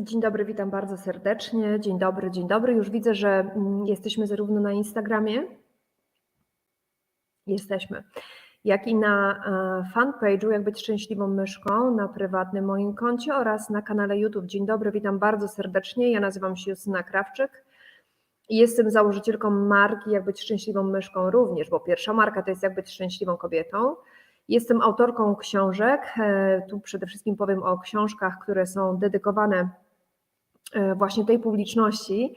Dzień dobry, witam bardzo serdecznie. Dzień dobry, dzień dobry. Już widzę, że mm, jesteśmy zarówno na Instagramie, jesteśmy, jak i na e, fanpage'u, jak być szczęśliwą myszką, na prywatnym moim koncie oraz na kanale YouTube. Dzień dobry, witam bardzo serdecznie. Ja nazywam się Justyna Krawczyk i jestem założycielką marki Jak być szczęśliwą myszką również, bo pierwsza marka to jest Jak być szczęśliwą kobietą. Jestem autorką książek. E, Tu przede wszystkim powiem o książkach, które są dedykowane e, właśnie tej publiczności,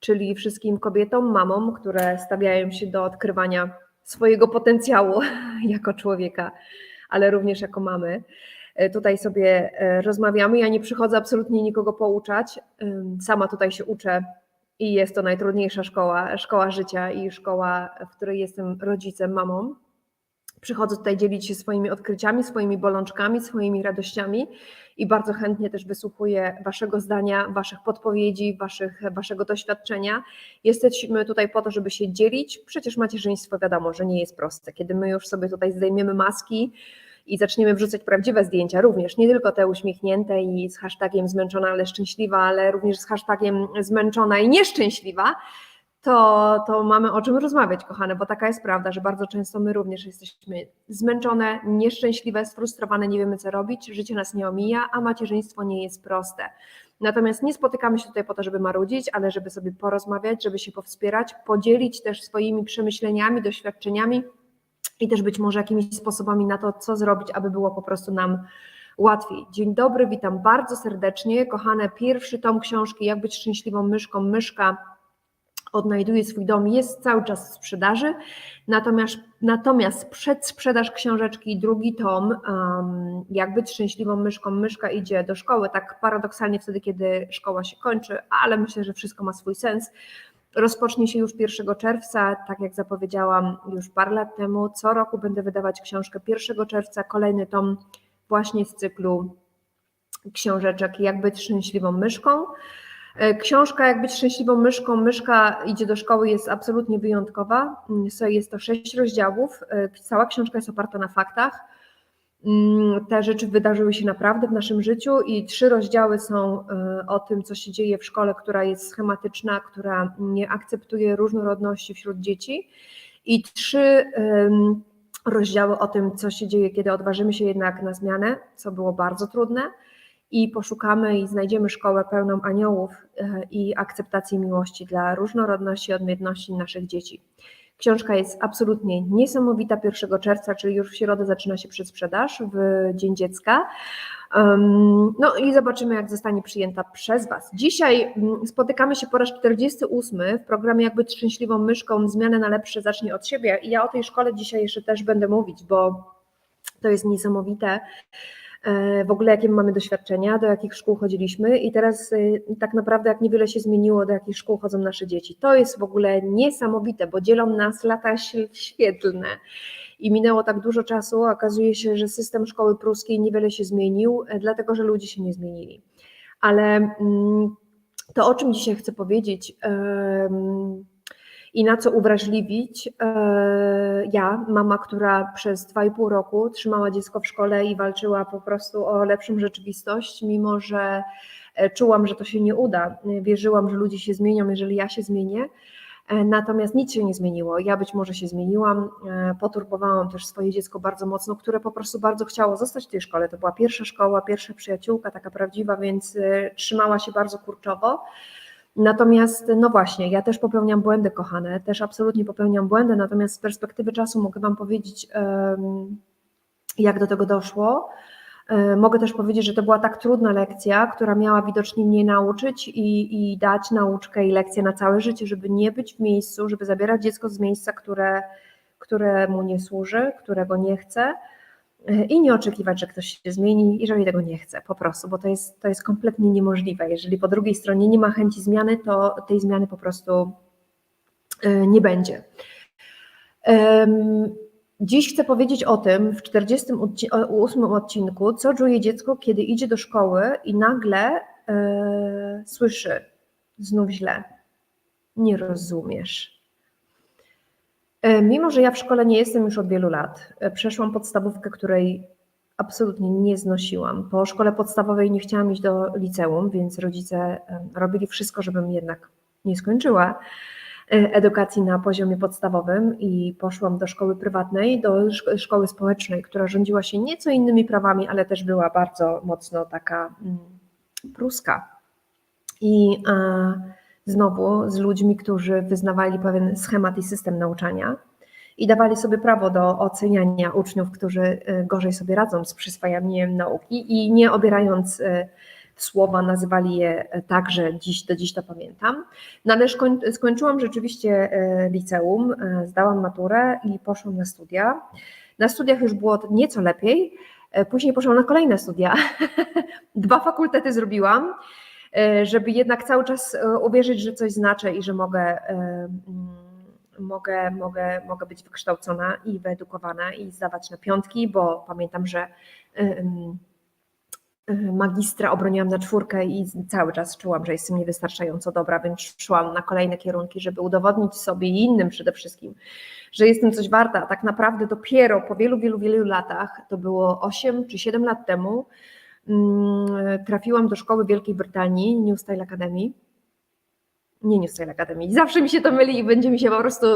czyli wszystkim kobietom, mamom, które stawiają się do odkrywania swojego potencjału jako człowieka, ale również jako mamy. E, Tutaj sobie rozmawiamy. Ja nie przychodzę absolutnie nikogo pouczać. Sama tutaj się uczę i jest to najtrudniejsza szkoła, szkoła życia i szkoła, w której jestem rodzicem, mamą. Przychodzę tutaj dzielić się swoimi odkryciami, swoimi bolączkami, swoimi radościami i bardzo chętnie też wysłuchuję Waszego zdania, Waszych podpowiedzi, waszych, Waszego doświadczenia. Jesteśmy tutaj po to, żeby się dzielić. Przecież macierzyństwo wiadomo, że nie jest proste. Kiedy my już sobie tutaj zdejmiemy maski i zaczniemy wrzucać prawdziwe zdjęcia, również nie tylko te uśmiechnięte i z hashtagiem zmęczona, ale szczęśliwa, ale również z hashtagiem zmęczona i nieszczęśliwa, to, to mamy o czym rozmawiać, kochane, bo taka jest prawda, że bardzo często my również jesteśmy zmęczone, nieszczęśliwe, sfrustrowane, nie wiemy co robić, życie nas nie omija, a macierzyństwo nie jest proste. Natomiast nie spotykamy się tutaj po to, żeby marudzić, ale żeby sobie porozmawiać, żeby się powspierać, podzielić też swoimi przemyśleniami, doświadczeniami i też być może jakimiś sposobami na to, co zrobić, aby było po prostu nam łatwiej. Dzień dobry, witam bardzo serdecznie. Kochane, pierwszy tom książki Jak być szczęśliwą myszką, myszka odnajduje swój dom, jest cały czas w sprzedaży. Natomiast, natomiast przedsprzedaż książeczki, drugi tom, um, jak być szczęśliwą myszką, myszka idzie do szkoły, tak paradoksalnie wtedy, kiedy szkoła się kończy, ale myślę, że wszystko ma swój sens. Rozpocznie się już 1 czerwca, tak jak zapowiedziałam już parę lat temu. Co roku będę wydawać książkę 1 czerwca, kolejny tom właśnie z cyklu książeczek Jak być szczęśliwą myszką. E, Książka Jak być szczęśliwą myszką, myszka idzie do szkoły jest absolutnie wyjątkowa. Mm, Jest to sześć rozdziałów. E, Cała książka jest oparta na faktach. Mm, Te rzeczy wydarzyły się naprawdę w naszym życiu i trzy rozdziały są e, o tym, co się dzieje w szkole, która jest schematyczna, która nie akceptuje różnorodności wśród dzieci. I trzy rozdziały o tym, co się dzieje, kiedy odważymy się jednak na zmianę, co było bardzo trudne i poszukamy i znajdziemy szkołę pełną aniołów e, i akceptacji miłości dla różnorodności, odmienności naszych dzieci. Książka jest absolutnie niesamowita. 1 czerwca, czyli już w środę zaczyna się przedsprzedaż w Dzień Dziecka. No i zobaczymy, jak zostanie przyjęta przez Was. Dzisiaj spotykamy się po raz 48 w programie Jak być szczęśliwą myszką, zmianę na lepsze zacznie od siebie. I ja o tej szkole dzisiaj jeszcze też będę mówić, bo to jest niesamowite w ogóle jakie mamy doświadczenia, do jakich szkół chodziliśmy i teraz y, tak naprawdę jak niewiele się zmieniło, do jakich szkół chodzą nasze dzieci. To jest w ogóle niesamowite, bo dzielą nas lata świetlne i minęło tak dużo czasu, okazuje się, że system szkoły pruskiej niewiele się zmienił, e, dlatego że ludzie się nie zmienili. Ale mm, to, o czym dzisiaj chcę powiedzieć em, i na co uwrażliwić, e, ja, mama, która przez dwa i pół roku trzymała dziecko w szkole i walczyła po prostu o lepszą rzeczywistość, mimo że e, czułam, że to się nie uda. Wierzyłam, że ludzie się zmienią, jeżeli ja się zmienię. E, Natomiast nic się nie zmieniło. Ja być może się zmieniłam, poturbowałam też swoje dziecko bardzo mocno, które po prostu bardzo chciało zostać w tej szkole. To była pierwsza szkoła, pierwsza przyjaciółka, taka prawdziwa, więc trzymała się bardzo kurczowo. Natomiast, no właśnie, ja też popełniam błędy, kochane, też absolutnie popełniam błędy, natomiast z perspektywy czasu mogę Wam powiedzieć, jak do tego doszło. E, Mogę też powiedzieć, że to była tak trudna lekcja, która miała widocznie mnie nauczyć i, i dać nauczkę i lekcję na całe życie, żeby nie być w miejscu, żeby zabierać dziecko z miejsca, które, które mu nie służy, którego nie chce i nie oczekiwać, że ktoś się zmieni, jeżeli tego nie chce, po prostu, bo to jest, to jest kompletnie niemożliwe. Jeżeli po drugiej stronie nie ma chęci zmiany, to tej zmiany po prostu e, nie będzie. Dziś chcę powiedzieć o tym w 48 odcinku, co czuje dziecko, kiedy idzie do szkoły i nagle e, słyszy znów źle. Nie rozumiesz. E, Mimo, że ja w szkole nie jestem już od wielu lat, e, przeszłam podstawówkę, której absolutnie nie znosiłam. Po szkole podstawowej nie chciałam iść do liceum, więc rodzice robili wszystko, żebym jednak nie skończyła e, edukacji na poziomie podstawowym i poszłam do szkoły prywatnej, do szko- szkoły społecznej, która rządziła się nieco innymi prawami, ale też była bardzo mocno taka mm, pruska. I znowu z ludźmi, którzy wyznawali pewien schemat i system nauczania i dawali sobie prawo do oceniania uczniów, którzy e, gorzej sobie radzą z przyswajaniem nauki i nie obierając e, słowa, nazywali je e, tak, że dziś do dziś to pamiętam. No ale skończyłam rzeczywiście liceum, zdałam maturę i poszłam na studia. Na studiach już było nieco lepiej. Później poszłam na kolejne studia. Dwa fakultety zrobiłam, żeby jednak cały czas e, uwierzyć, że coś znaczę i że mogę, e, mm, mogę, mogę, mogę być wykształcona i wyedukowana i zdawać na piątki, bo pamiętam, że e, magistra obroniłam na czwórkę i cały czas czułam, że jestem niewystarczająco dobra, więc szłam na kolejne kierunki, żeby udowodnić sobie i innym przede wszystkim, że jestem coś warta. A tak naprawdę dopiero po wielu, wielu, wielu latach, to było 8 czy 7 lat temu, trafiłam do szkoły Wielkiej Brytanii, New Style Academy. Nie New Style Academy, zawsze mi się to myli i będzie mi się po prostu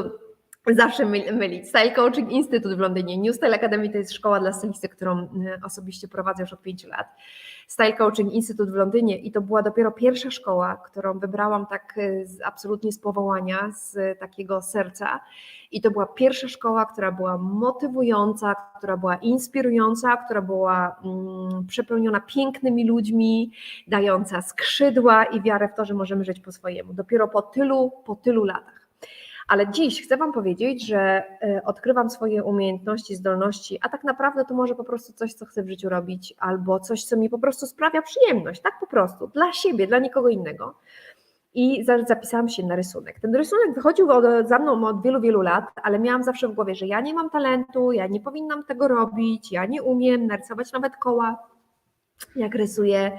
zawsze myl- mylić. Style Coaching Institute w Londynie. New Style Academy to jest szkoła dla stylisty, którą e, osobiście prowadzę już od pięciu lat. Style Coaching Institute w Londynie i to była dopiero pierwsza szkoła, którą wybrałam tak e, z, absolutnie z powołania, z takiego serca. I to była pierwsza szkoła, która była motywująca, która była inspirująca, która była mm, przepełniona pięknymi ludźmi, dająca skrzydła i wiarę w to, że możemy żyć po swojemu. Dopiero po tylu, po tylu latach. Ale dziś chcę Wam powiedzieć, że e, odkrywam swoje umiejętności, zdolności, a tak naprawdę to może po prostu coś, co chcę w życiu robić, albo coś, co mi po prostu sprawia przyjemność, tak po prostu, dla siebie, dla nikogo innego. I za- zapisałam się na rysunek. Ten rysunek wychodził od, za mną od wielu, wielu lat, ale miałam zawsze w głowie, że ja nie mam talentu, ja nie powinnam tego robić, ja nie umiem narysować nawet koła. Jak rysuję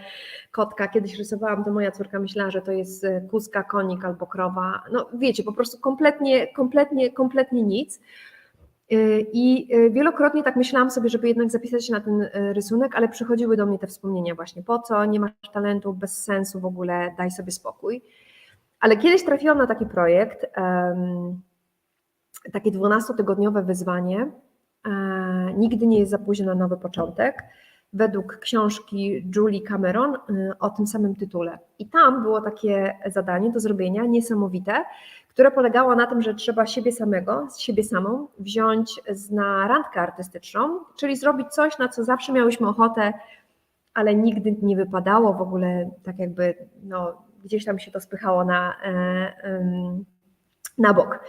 kotka, kiedyś rysowałam, to moja córka myślała, że to jest e, kózka, konik albo krowa. No wiecie, po prostu kompletnie, kompletnie, kompletnie nic. Y, I y, wielokrotnie tak myślałam sobie, żeby jednak zapisać się na ten rysunek, ale przychodziły do mnie te wspomnienia właśnie, po co, nie masz talentu, bez sensu w ogóle, daj sobie spokój. Ale kiedyś trafiłam na taki projekt, takie 12-tygodniowe wyzwanie, e, nigdy nie jest za późno na nowy początek, według książki Julie Cameron y, o tym samym tytule. I tam było takie zadanie do zrobienia niesamowite, które polegało na tym, że trzeba siebie samego, siebie samą wziąć na randkę artystyczną, czyli zrobić coś, na co zawsze miałyśmy ochotę, ale nigdy nie wypadało w ogóle, tak jakby no, gdzieś tam się to spychało na, e, na bok.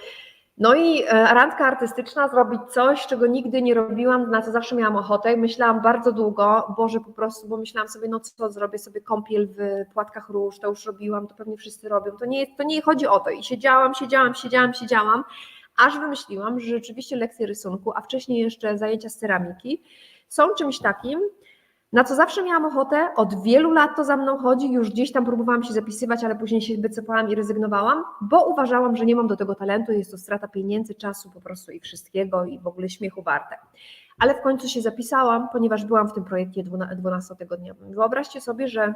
No i e, randka artystyczna, zrobić coś, czego nigdy nie robiłam, na co zawsze miałam ochotę myślałam bardzo długo, Boże po prostu, bo myślałam sobie, no co, zrobię sobie kąpiel w płatkach róż, to już robiłam, to pewnie wszyscy robią, to nie, to nie chodzi o to. I siedziałam, siedziałam, siedziałam, siedziałam, aż wymyśliłam, że rzeczywiście lekcje rysunku, a wcześniej jeszcze zajęcia z ceramiki są czymś takim, na co zawsze miałam ochotę, od wielu lat to za mną chodzi, już gdzieś tam próbowałam się zapisywać, ale później się wycofałam i rezygnowałam, bo uważałam, że nie mam do tego talentu, jest to strata pieniędzy, czasu po prostu i wszystkiego i w ogóle śmiechu warte. Ale w końcu się zapisałam, ponieważ byłam w tym projekcie 12-tygodniowym. Wyobraźcie sobie, że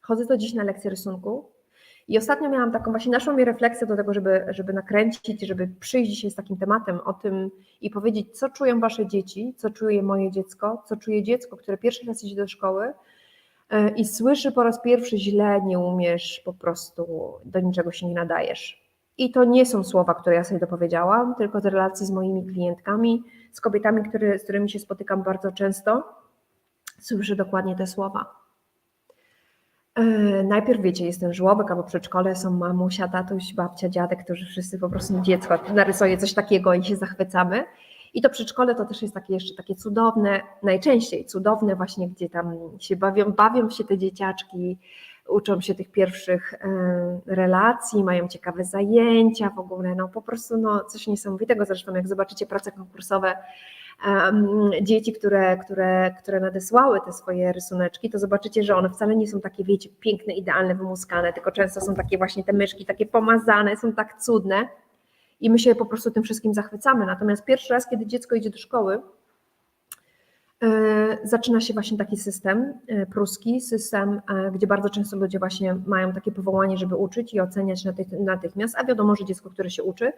chodzę do dziś na lekcję rysunku i ostatnio miałam taką, właśnie naszła mi refleksję do tego, żeby, żeby nakręcić, żeby przyjść dzisiaj z takim tematem o tym i powiedzieć, co czują wasze dzieci, co czuje moje dziecko, co czuje dziecko, które pierwszy raz idzie do szkoły e, i słyszy po raz pierwszy źle, nie umiesz, po prostu do niczego się nie nadajesz. I to nie są słowa, które ja sobie dopowiedziałam, tylko z relacji z moimi klientkami, z kobietami, które, z którymi się spotykam bardzo często, słyszę dokładnie te słowa. E, Najpierw wiecie, jest ten żłobek albo przedszkole, są mamusia, tatuś, babcia, dziadek, którzy wszyscy po prostu dziecko narysuje coś takiego i się zachwycamy. I to przedszkole to też jest takie jeszcze takie cudowne, najczęściej cudowne właśnie, gdzie tam się bawią, bawią się te dzieciaczki, uczą się tych pierwszych e, relacji, mają ciekawe zajęcia w ogóle, no po prostu no, coś niesamowitego. Zresztą jak zobaczycie prace konkursowe dzieci, które, które, które nadesłały te swoje rysuneczki, to zobaczycie, że one wcale nie są takie, wiecie, piękne, idealne, wymuskane, tylko często są takie właśnie te myszki, takie pomazane, są tak cudne i my się po prostu tym wszystkim zachwycamy. Natomiast pierwszy raz, kiedy dziecko idzie do szkoły, Zaczyna się właśnie taki system e, pruski, system, e, gdzie bardzo często ludzie właśnie mają takie powołanie, żeby uczyć i oceniać natych- natychmiast, a wiadomo, że dziecko, które się uczy,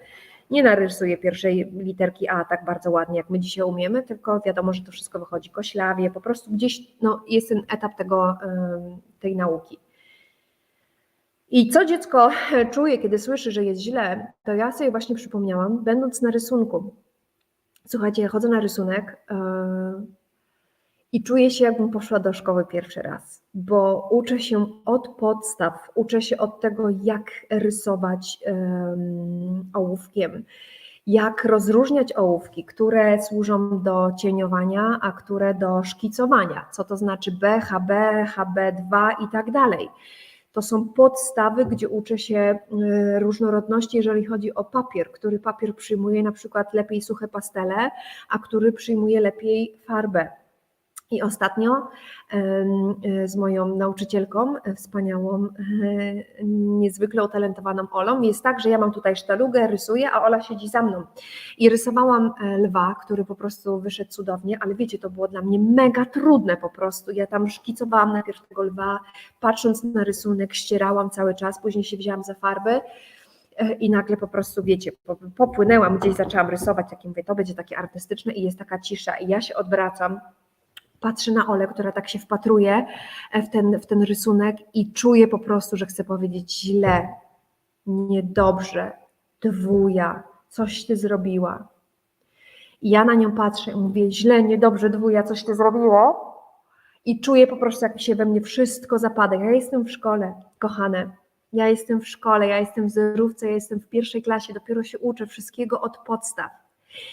nie narysuje pierwszej literki A tak bardzo ładnie, jak my dzisiaj umiemy, tylko wiadomo, że to wszystko wychodzi koślawie, po prostu gdzieś no, jest ten etap tego, tej nauki. I co dziecko czuje, kiedy słyszy, że jest źle, to ja sobie właśnie przypomniałam, będąc na rysunku. Słuchajcie, ja chodzę na rysunek i czuję się, jakbym poszła do szkoły pierwszy raz, bo uczę się od podstaw, uczę się od tego, jak rysować em, ołówkiem, jak rozróżniać ołówki, które służą do cieniowania, a które do szkicowania, co to znaczy B, HB, HB2 i tak dalej. To są podstawy, gdzie uczę się y, różnorodności, jeżeli chodzi o papier, który papier przyjmuje na przykład lepiej suche pastele, a który przyjmuje lepiej farbę. I ostatnio y, z moją nauczycielką, e, wspaniałą, e, niezwykle utalentowaną Olą, jest tak, że ja mam tutaj sztalugę, rysuję, a Ola siedzi za mną. I rysowałam e, lwa, który po prostu wyszedł cudownie, ale wiecie, to było dla mnie mega trudne po prostu. Ja tam szkicowałam najpierw tego lwa, patrząc na rysunek, ścierałam cały czas, później się wzięłam za farby e, i nagle po prostu, wiecie, po- popłynęłam gdzieś, zaczęłam rysować, takie mówię, to będzie takie artystyczne i jest taka cisza i ja się odwracam, patrzę na Olę, która tak się wpatruje e, w ten, w ten rysunek i czuję po prostu, że chcę powiedzieć źle, niedobrze, dwuja, coś ty zrobiła. I ja na nią patrzę i mówię, źle, niedobrze, dwuja, coś ty zrobiło? I czuję po prostu, jak się we mnie wszystko zapada. Ja jestem w szkole, kochane. Ja jestem w szkole, ja jestem w zerówce, ja jestem w pierwszej klasie, dopiero się uczę wszystkiego od podstaw.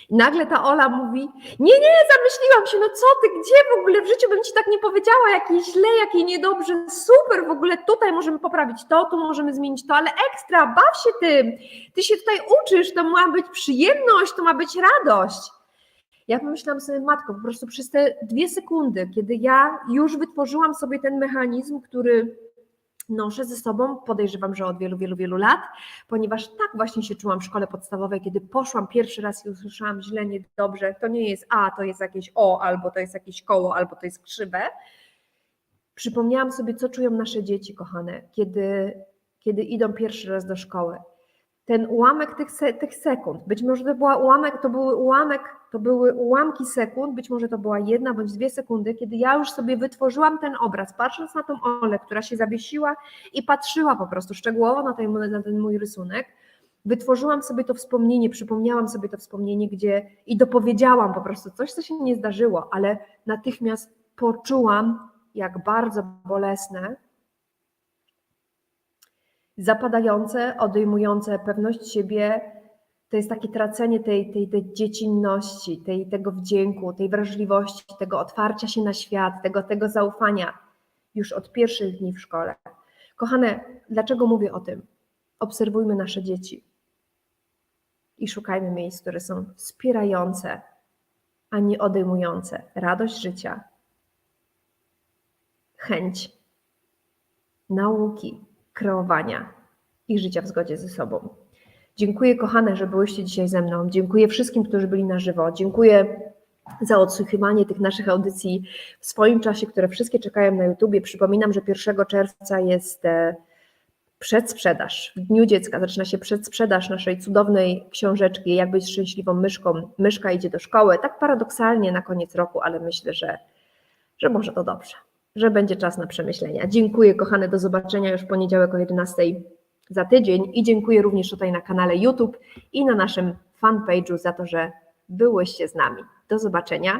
I nagle ta Ola mówi: Nie, nie, zamyśliłam się, no co ty, gdzie w ogóle w życiu bym ci tak nie powiedziała, jakie źle, jakie niedobrze, super, w ogóle tutaj możemy poprawić to, tu możemy zmienić to, ale ekstra, baw się tym, ty się tutaj uczysz, to ma być przyjemność, to ma być radość. Ja pomyślałam sobie, matko, po prostu przez te dwie sekundy, kiedy ja już wytworzyłam sobie ten mechanizm, który noszę ze sobą, podejrzewam, że od wielu, wielu, wielu lat, ponieważ tak właśnie się czułam w szkole podstawowej, kiedy poszłam pierwszy raz i usłyszałam źle, niedobrze, to nie jest A, to jest jakieś O, albo to jest jakieś koło, albo to jest krzywe. Przypomniałam sobie, co czują nasze dzieci, kochane, kiedy, kiedy idą pierwszy raz do szkoły. Ten ułamek tych, se, tych sekund, być może to była ułamek, to były ułamek, to były ułamki sekund, być może to była jedna bądź dwie sekundy, kiedy ja już sobie wytworzyłam ten obraz, patrząc na tą Olę, która się zawiesiła i patrzyła po prostu szczegółowo na ten, na ten mój rysunek, wytworzyłam sobie to wspomnienie, przypomniałam sobie to wspomnienie, gdzie i dopowiedziałam po prostu coś, co się nie zdarzyło, ale natychmiast poczułam, jak bardzo bolesne, zapadające, odejmujące pewność siebie, to jest takie tracenie tej, tej, tej dziecinności, tej, tego wdzięku, tej wrażliwości, tego otwarcia się na świat, tego, tego zaufania już od pierwszych dni w szkole. Kochane, dlaczego mówię o tym? Obserwujmy nasze dzieci i szukajmy miejsc, które są wspierające, a nie odejmujące radość życia, chęć nauki, kreowania i życia w zgodzie ze sobą. Dziękuję, kochane, że byłyście dzisiaj ze mną. Dziękuję wszystkim, którzy byli na żywo. Dziękuję za odsłuchiwanie tych naszych audycji w swoim czasie, które wszystkie czekają na YouTubie. Przypominam, że 1 czerwca jest e, przedsprzedaż. W Dniu Dziecka zaczyna się przedsprzedaż naszej cudownej książeczki Jak być szczęśliwą myszką. Myszka idzie do szkoły. Tak paradoksalnie na koniec roku, ale myślę, że, że może to dobrze, że będzie czas na przemyślenia. Dziękuję, kochane, do zobaczenia już w poniedziałek o 11 za tydzień i dziękuję również tutaj na kanale YouTube i na naszym fanpage'u za to, że byłyście z nami. Do zobaczenia